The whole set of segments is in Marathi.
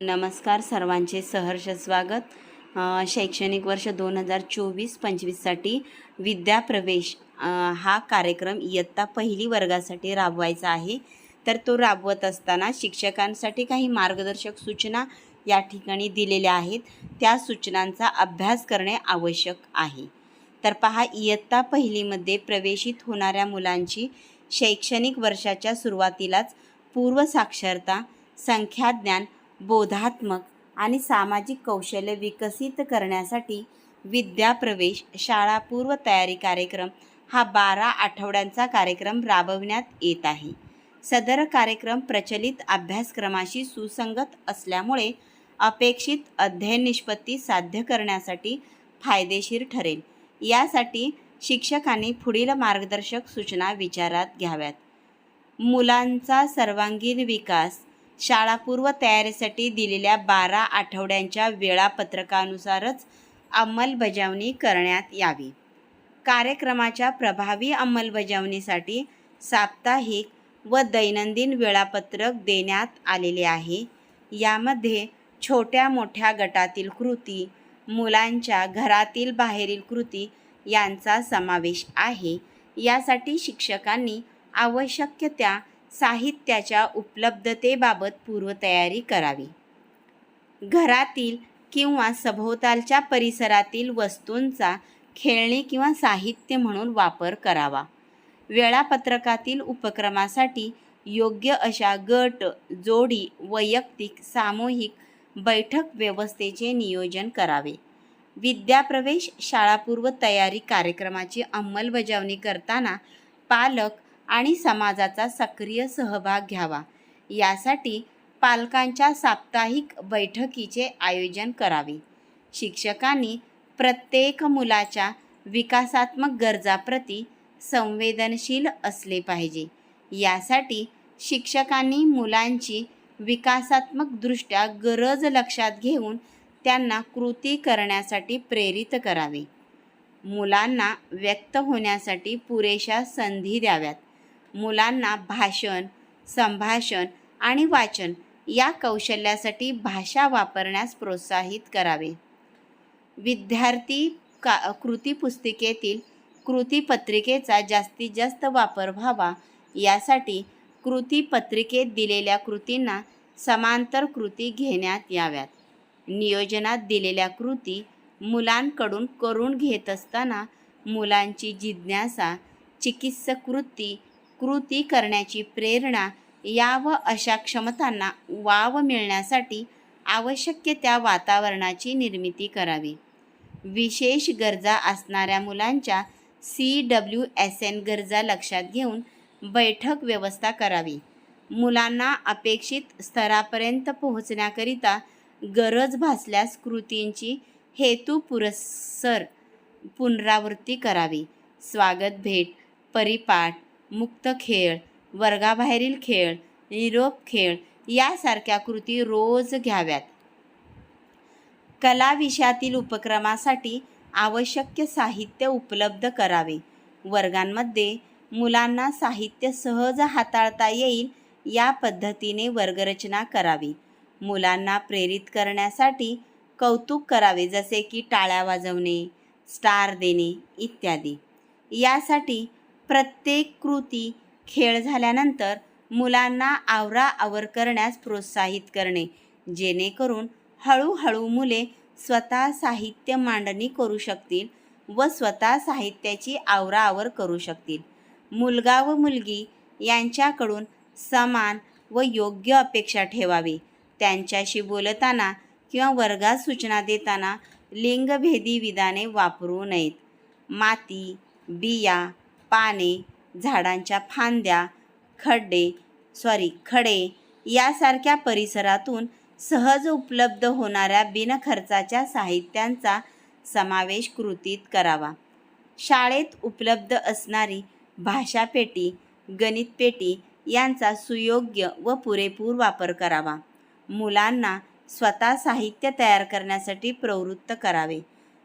नमस्कार सर्वांचे सहर्ष स्वागत. शैक्षणिक वर्ष दोन हजार चोवीस पंचवीससाठी विद्याप्रवेश हा कार्यक्रम इयत्ता पहिली वर्गासाठी राबवायचा आहे. तर तो राबवत असताना शिक्षकांसाठी काही मार्गदर्शक सूचना या ठिकाणी दिलेल्या आहेत. त्या सूचनांचा अभ्यास करणे आवश्यक आहे. तर पहा इयत्ता पहिलीमध्ये प्रवेशित होणाऱ्या मुलांची शैक्षणिक वर्षाच्या सुरुवातीलाच पूर्वसाक्षरता संख्याज्ञान बोधात्मक आणि सामाजिक कौशल्य विकसित करण्यासाठी विद्याप्रवेश शाळापूर्व तयारी कार्यक्रम हा बारा आठवड्यांचा कार्यक्रम राबविण्यात येत आहे. सदर कार्यक्रम प्रचलित अभ्यासक्रमाशी सुसंगत असल्यामुळे अपेक्षित अध्ययन निष्पत्ती साध्य करण्यासाठी फायदेशीर ठरेल. यासाठी शिक्षकांनी पुढील मार्गदर्शक सूचना विचारात घ्याव्यात. मुलांचा सर्वांगीण विकास शाळापूर्व तयारीसाठी दिलेल्या बारा आठवड्यांच्या वेळापत्रकानुसारच अंमलबजावणी करण्यात यावी. कार्यक्रमाच्या प्रभावी अंमलबजावणीसाठी साप्ताहिक व दैनंदिन वेळापत्रक देण्यात आलेले आहे. यामध्ये छोट्या मोठ्या गटातील कृती मुलांच्या घरातील बाहेरील कृती यांचा समावेश आहे. यासाठी शिक्षकांनी आवश्यक त्या साहित्याच्या उपलब्धतेबाबत पूर्वतयारी करावी. घरातील किंवा सभोवतालच्या परिसरातील वस्तूंचा खेळणी किंवा साहित्य म्हणून वापर करावा. वेळापत्रकातील उपक्रमासाठी योग्य अशा गट जोडी वैयक्तिक सामूहिक बैठक व्यवस्थेचे नियोजन करावे. विद्याप्रवेश शाळापूर्व तयारी कार्यक्रमाची अंमलबजावणी करताना पालक आणि समाजाचा सक्रिय सहभाग घ्यावा. यासाठी पालकांच्या साप्ताहिक बैठकीचे आयोजन करावे. शिक्षकांनी प्रत्येक मुलाच्या विकासात्मक गरजाप्रती संवेदनशील असले पाहिजे. यासाठी शिक्षकांनी मुलांची विकासात्मकदृष्ट्या गरज लक्षात घेऊन त्यांना कृती करण्यासाठी प्रेरित करावे. मुलांना व्यक्त होण्यासाठी पुरेशा संधी द्याव्यात. मुलांना भाषण संभाषण आणि वाचन या कौशल्यासाठी भाषा वापरण्यास प्रोत्साहित करावे. विद्यार्थी का कृतीपुस्तिकेतील कृतीपत्रिकेचा जास्तीत जास्त वापर व्हावा. यासाठी कृतीपत्रिकेत दिलेल्या कृतींना समांतर कृती घेण्यात याव्यात. नियोजनात दिलेल्या कृती मुलांकडून करून घेत असताना मुलांची जिज्ञासा चिकित्सकृती कृती करण्याची प्रेरणा या व अशा क्षमतांना वाव मिळण्यासाठी आवश्यक त्या वातावरणाची निर्मिती करावी. विशेष गरजा असणाऱ्या मुलांच्या सी डब्ल्यू एस एन गरजा लक्षात घेऊन बैठक व्यवस्था करावी. मुलांना अपेक्षित स्तरापर्यंत पोहोचण्याकरिता गरज भासल्यास कृतींची हेतुपुरस्सर पुनरावृत्ती करावी. स्वागत भेट परिपाठ मुक्त खेळ वर्गाबाहेरील खेळ निरोप खेळ यासारख्या कृती रोज घ्याव्यात. कला विषयातील उपक्रमासाठी आवश्यक साहित्य उपलब्ध करावे. वर्गांमध्ये मुलांना साहित्य सहज हाताळता येईल या पद्धतीने वर्गरचना करावी. मुलांना प्रेरित करण्यासाठी कौतुक करावे जसे की टाळ्या वाजवणे स्टार देणे इत्यादी. यासाठी प्रत्येक कृती खेळ झाल्यानंतर मुलांना आवराआवर करण्यास प्रोत्साहित करणे. जेणेकरून हळूहळू मुले स्वतः साहित्य मांडणी करू शकतील व स्वतः साहित्याची आवराआवर करू शकतील. मुलगा व मुलगी यांच्याकडून समान व योग्य अपेक्षा ठेवावी. त्यांच्याशी बोलताना किंवा वर्गात सूचना देताना लिंगभेदी विधाने वापरू नयेत. माती बिया पाने झाडांच्या फांद्या खड्डे सॉरी खडे यासारख्या परिसरातून सहज उपलब्ध होणाऱ्या बिनखर्चाच्या साहित्यांचा समावेश कृतीत करावा. शाळेत उपलब्ध असणारी भाषापेटी गणितपेटी यांचा सुयोग्य व पुरेपूर वापर करावा. मुलांना स्वतः साहित्य तयार करण्यासाठी प्रवृत्त करावे.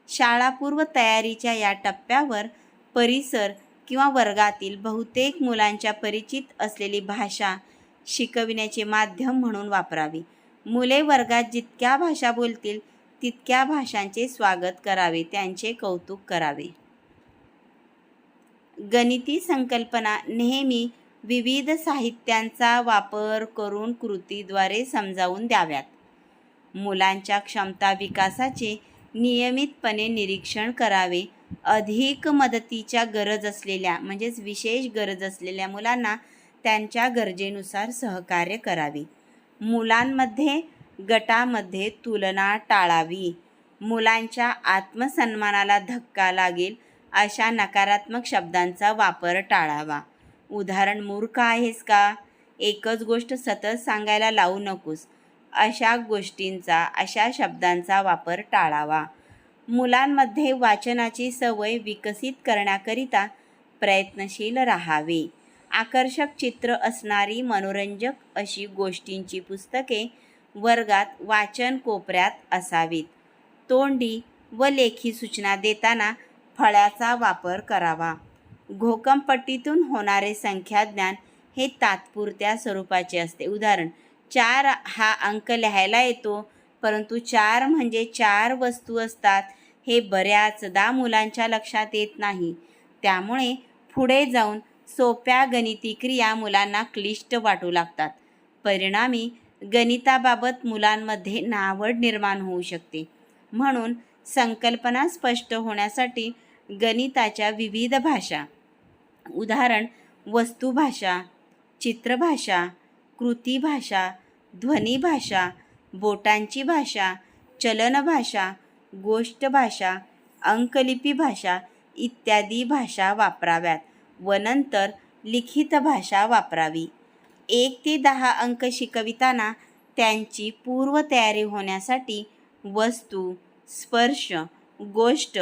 शाळापूर्व तयारीच्या या टप्प्यावर परिसर किंवा वर्गातील बहुतेक मुलांच्या परिचित असलेली भाषा शिकविण्याचे माध्यम म्हणून वापरावी. मुले वर्गात जितक्या भाषा बोलतील तितक्या भाषांचे स्वागत करावे त्यांचे कौतुक करावे. गणिती संकल्पना नेहमी विविध साहित्यांचा वापर करून कृतीद्वारे समजावून द्याव्यात. मुलांच्या क्षमता विकासाचे नियमितपणे निरीक्षण करावे अधिक मदतीच्या गरज असलेल्या म्हणजेच विशेष गरज असलेल्या मुलांना त्यांच्या गरजेनुसार सहकार्य करावे. मुलांमध्ये गटामध्ये तुलना टाळावी. मुलांच्या आत्मसन्मानाला धक्का लागेल अशा नकारात्मक शब्दांचा वापर टाळावा. उदाहरण मूर्ख आहेस का? एकच गोष्ट सतत सांगायला लावू नकोस. अशा गोष्टींचा अशा शब्दांचा वापर टाळावा. मुलांमध्ये वाचनाची सवय विकसित करण्याकरिता प्रयत्नशील राहावे. आकर्षक चित्र असणारी मनोरंजक अशी गोष्टींची पुस्तके वर्गात वाचन कोपऱ्यात असावीत. तोंडी व लेखी सूचना देताना फळ्याचा वापर करावा. घोकंपट्टीतून होणारे संख्याज्ञान हे तात्पुरत्या स्वरूपाचे असते. उदाहरण चार हा अंक लिहायला येतो परंतु चार म्हणजे चार वस्तू असतात. हे बऱ्याचदा मुलांच्या लक्षात येत नाही. त्यामुळे पुढे जाऊन सोप्या गणिती क्रिया मुलांना क्लिष्ट वाटू लागतात. परिणामी गणिताबाबत मुलांमध्ये नावड निर्माण होऊ शकते. म्हणून संकल्पना स्पष्ट होण्यासाठी गणिताच्या विविध भाषा उदाहरण वस्तुभाषा चित्रभाषा कृती भाषा ध्वनी भाषा बोटांची भाषा चलन भाषा गोष्ट भाषा अंकलिपी भाषा इत्यादी भाषा वापराव्यात व नंतर लिखित भाषा वापरावी. एक ते दहा अंक शिकविताना त्यांची पूर्वतयारी होण्यासाठी वस्तू स्पर्श गोष्ट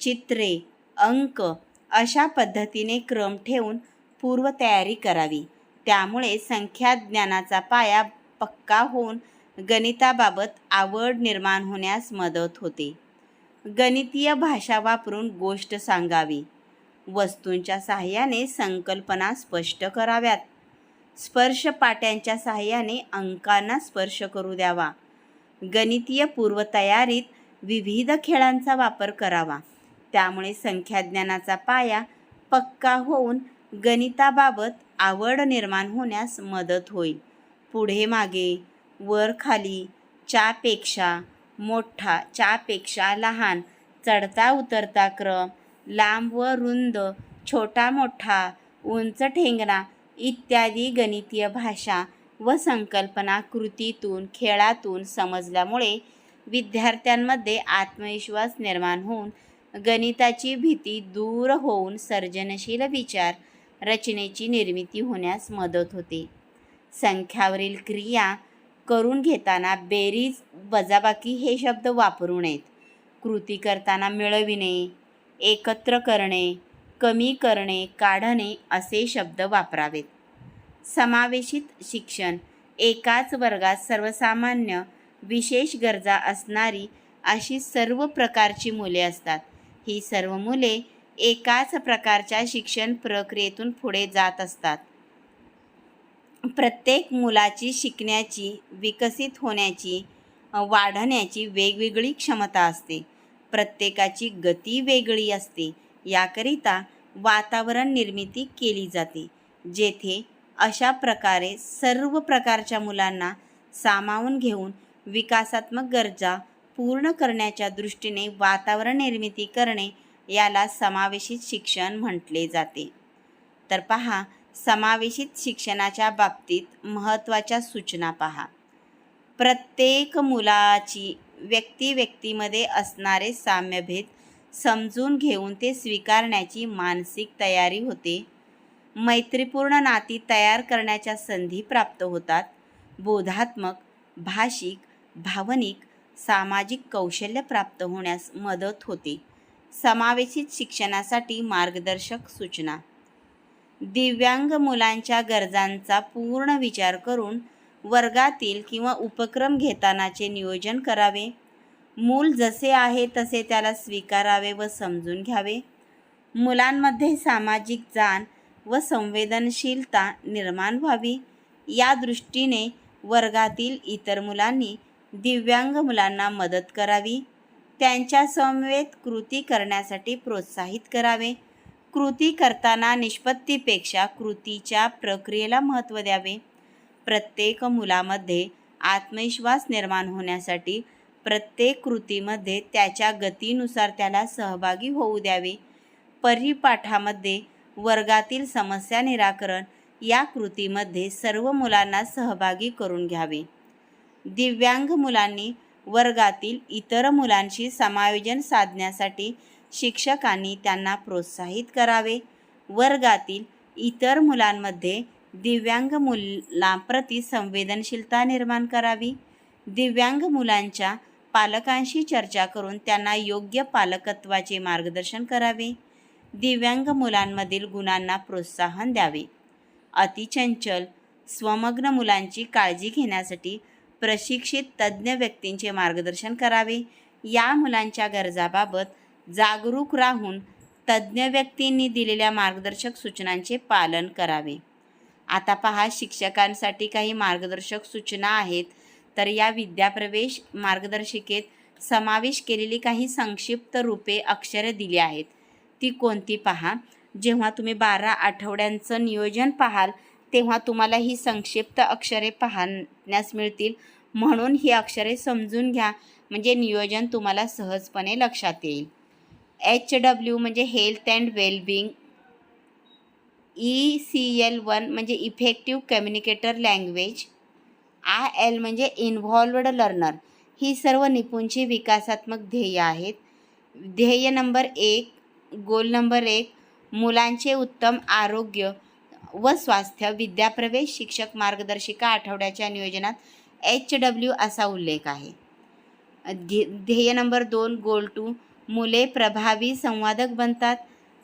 चित्रे अंक अशा पद्धतीने क्रम ठेवून पूर्वतयारी करावी. त्यामुळे संख्याज्ञानाचा पाया पक्का होऊन गणिताबाबत आवड निर्माण होण्यास मदत होते. गणितीय भाषा वापरून गोष्ट सांगावी. वस्तूंच्या सहाय्याने संकल्पना स्पष्ट कराव्यात. स्पर्श पाट्यांच्या सहाय्याने अंकांना स्पर्श करू द्यावा. गणितीय पूर्वतयारीत विविध खेळांचा वापर करावा. त्यामुळे संख्याज्ञानाचा पाया पक्का होऊन गणिताबाबत आवड निर्माण होण्यास मदत होईल. पुढे मागे वर खाली च्यापेक्षा मोठा च्यापेक्षा लहान चढता उतरता क्रम लांब व रुंद छोटा मोठा उंच ठेंगणा इत्यादी गणितीय भाषा व संकल्पना कृतीतून खेळातून समजल्यामुळे विद्यार्थ्यांमध्ये आत्मविश्वास निर्माण होऊन गणिताची भीती दूर होऊन सर्जनशील विचार रचनेची निर्मिती होण्यास मदत होते. संख्यावरील क्रिया करून घेताना बेरीज वजाबाकी हे शब्द वापरू नयेत. कृती करताना मिळविणे एकत्र करणे कमी करणे काढणे असे शब्द वापरावेत. समावेशित शिक्षण एकाच वर्गात सर्वसामान्य विशेष गरजा असणारी अशी सर्व प्रकारची मुले असतात. ही सर्व मुले एकाच प्रकारच्या शिक्षण प्रक्रियेतून पुढे जात असतात. प्रत्येक मुलाची शिकण्याची विकसित होण्याची वाढण्याची वेगवेगळी क्षमता असते. प्रत्येकाची गती वेगळी असते. याकरिता वातावरण निर्मिती केली जाते. जेथे अशा प्रकारे सर्व प्रकारच्या मुलांना सामावून घेऊन विकासात्मक गरजा पूर्ण करण्याच्या दृष्टीने वातावरण निर्मिती करणे याला समावेशित शिक्षण म्हटले जाते. तर पहा समावेशित शिक्षणाच्या बाबतीत महत्त्वाच्या सूचना पहा. प्रत्येक मुलाची व्यक्ती व्यक्तीमध्ये असणारे साम्यभेद समजून घेऊन ते स्वीकारण्याची मानसिक तयारी होते. मैत्रीपूर्ण नाती तयार करण्याच्या संधी प्राप्त होतात. बोधात्मक भाषिक भावनिक सामाजिक कौशल्य प्राप्त होण्यास मदत होते. समावेशित शिक्षणासाठी मार्गदर्शक सूचना. दिव्यांग मुलांच्या गरजांचा पूर्ण विचार करून वर्गातील किंवा उपक्रम घेतानाचे नियोजन करावे. मूल जसे आहे तसे त्याला स्वीकारावे व समजून घ्यावे. मुलांमध्ये सामाजिक जाण व संवेदनशीलता निर्माण व्हावी. या दृष्टीने वर्गातील इतर मुलांनी दिव्यांग मुलांना मदत करावी. त्यांच्या समवेत कृती करण्यासाठी प्रोत्साहित करावे. कृती करताना निष्पत्तीपेक्षा कृतीच्या प्रक्रियेला महत्त्व द्यावे. प्रत्येक मुलामध्ये आत्मविश्वास निर्माण होण्यासाठी प्रत्येक कृतीमध्ये त्याच्या गतीनुसार त्याला सहभागी होऊ द्यावे. परिपाठामध्ये वर्गातील समस्या निराकरण या कृतीमध्ये सर्व मुलांना सहभागी करून घ्यावे. दिव्यांग मुलांनी वर्गातील इतर मुलांशी समायोजन साधण्यासाठी शिक्षकांनी त्यांना प्रोत्साहित करावे. वर्गातील इतर मुलांमध्ये दिव्यांग मुलांप्रती संवेदनशीलता निर्माण करावी. दिव्यांग मुलांच्या पालकांशी चर्चा करून त्यांना योग्य पालकत्वाचे मार्गदर्शन करावे. दिव्यांग मुलांमधील गुणांना प्रोत्साहन द्यावे. अतिचंचल स्वमग्न मुलांची काळजी घेण्यासाठी प्रशिक्षित तज्ज्ञ व्यक्तींचे मार्गदर्शन करावे. या मुलांच्या गरजाबाबत जागरूक राहून तज्ज्ञ व्यक्तींनी दिलेल्या मार्गदर्शक सूचनांचे पालन करावे. आता पहा शिक्षकांसाठी काही मार्गदर्शक सूचना आहेत. तर या विद्याप्रवेश मार्गदर्शिकेत समावेश केलेली काही संक्षिप्त रूपे अक्षरे दिली आहेत. ती कोणती पहा? जेव्हा तुम्ही बारा आठवड्यांचं नियोजन पाहाल तेव्हा तुम्हाला ही संक्षिप्त अक्षरे पाहण्यास मिळतील. म्हणून ही अक्षरे समजून घ्या म्हणजे नियोजन तुम्हाला सहजपणे लक्षात येईल. एच डब्ल्यू म्हणजे health and wellbeing E C L one म्हणजे effective communicator language I L म्हणजे इन्व्हॉल्वड लर्नर ही सर्व निपुणची विकासात्मक ध्येय आहेत. ध्येय नंबर एक गोल नंबर एक मुलांचे उत्तम आरोग्य व स्वास्थ्य. विद्याप्रवेश शिक्षक मार्गदर्शिका आठवड्याच्या नियोजनात एच डब्ल्यू असा उल्लेख आहे. ध्ये ध्येय नंबर दोन गोल टू मुले प्रभावी संवादक बनतात.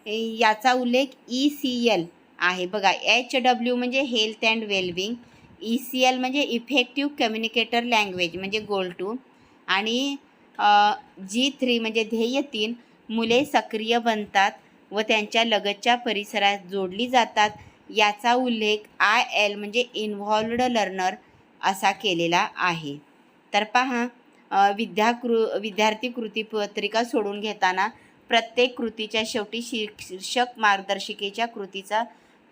याचा उल्लेख ई सी एल आहे. बघा एच डब्ल्यू म्हणजे health and wellbeing E C L म्हणजे इफेक्टिव्ह कम्युनिकेटर लँग्वेज म्हणजे गोल टू आणि जी थ्री म्हणजे ध्येय तीन मुले सक्रिय बनतात व त्यांच्या लगतच्या परिसरात जोडली जातात. याचा उल्लेख आय एल म्हणजे इन्व्हॉल्वड लर्नर असा केलेला आहे. तर पहा विद्या कृ विद्यार्थी कृतीपत्रिका सोडून घेताना प्रत्येक कृतीच्या शेवटी शीर्षक मार्गदर्शिकेच्या कृतीचा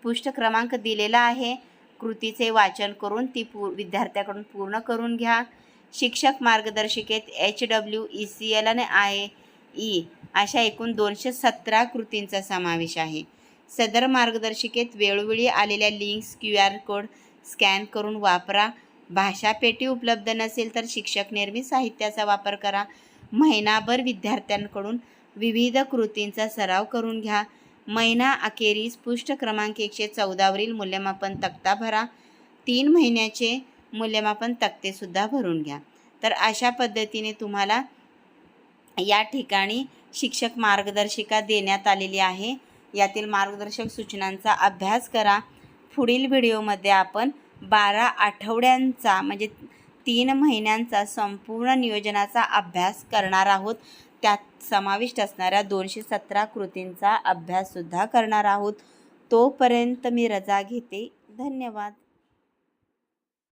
पृष्ठ क्रमांक दिलेला आहे. कृतीचे वाचन करून ती पू विद्यार्थ्याकडून पूर्ण करून घ्या. शिक्षक मार्गदर्शिकेत H W E C L आणि आय ई अशा एकूण दोनशे सतरा कृतींचा समावेश आहे. सदर मार्गदर्शिकेत वेळोवेळी आलेल्या links Q R code scan करून वापरा. भाषापेटी उपलब्ध नसेल तर शिक्षक निर्मित साहित्याचा वापर करा. महिनाभर विद्यार्थ्यांकडून विविध कृतींचा सराव करून घ्या. महिना अखेरीस पृष्ठ क्रमांक एकशे चौदावरील मूल्यमापन तक्ता भरा. तीन महिन्याचे मूल्यमापन तक्तेसुद्धा भरून घ्या. तर अशा पद्धतीने तुम्हाला या ठिकाणी शिक्षक मार्गदर्शिका देण्यात आलेली आहे. यातील मार्गदर्शक सूचनांचा अभ्यास करा. पुढील व्हिडिओमध्ये आपण बारा आठवड्यांचा म्हणजे तीन महिन्यांचा संपूर्ण नियोजनाचा अभ्यास करणार आहोत. त्यात समाविष्ट असणाऱ्या दोनशे सतरा कृतींचा अभ्याससुद्धा करणार आहोत. तोपर्यंत मी रजा घेते. धन्यवाद.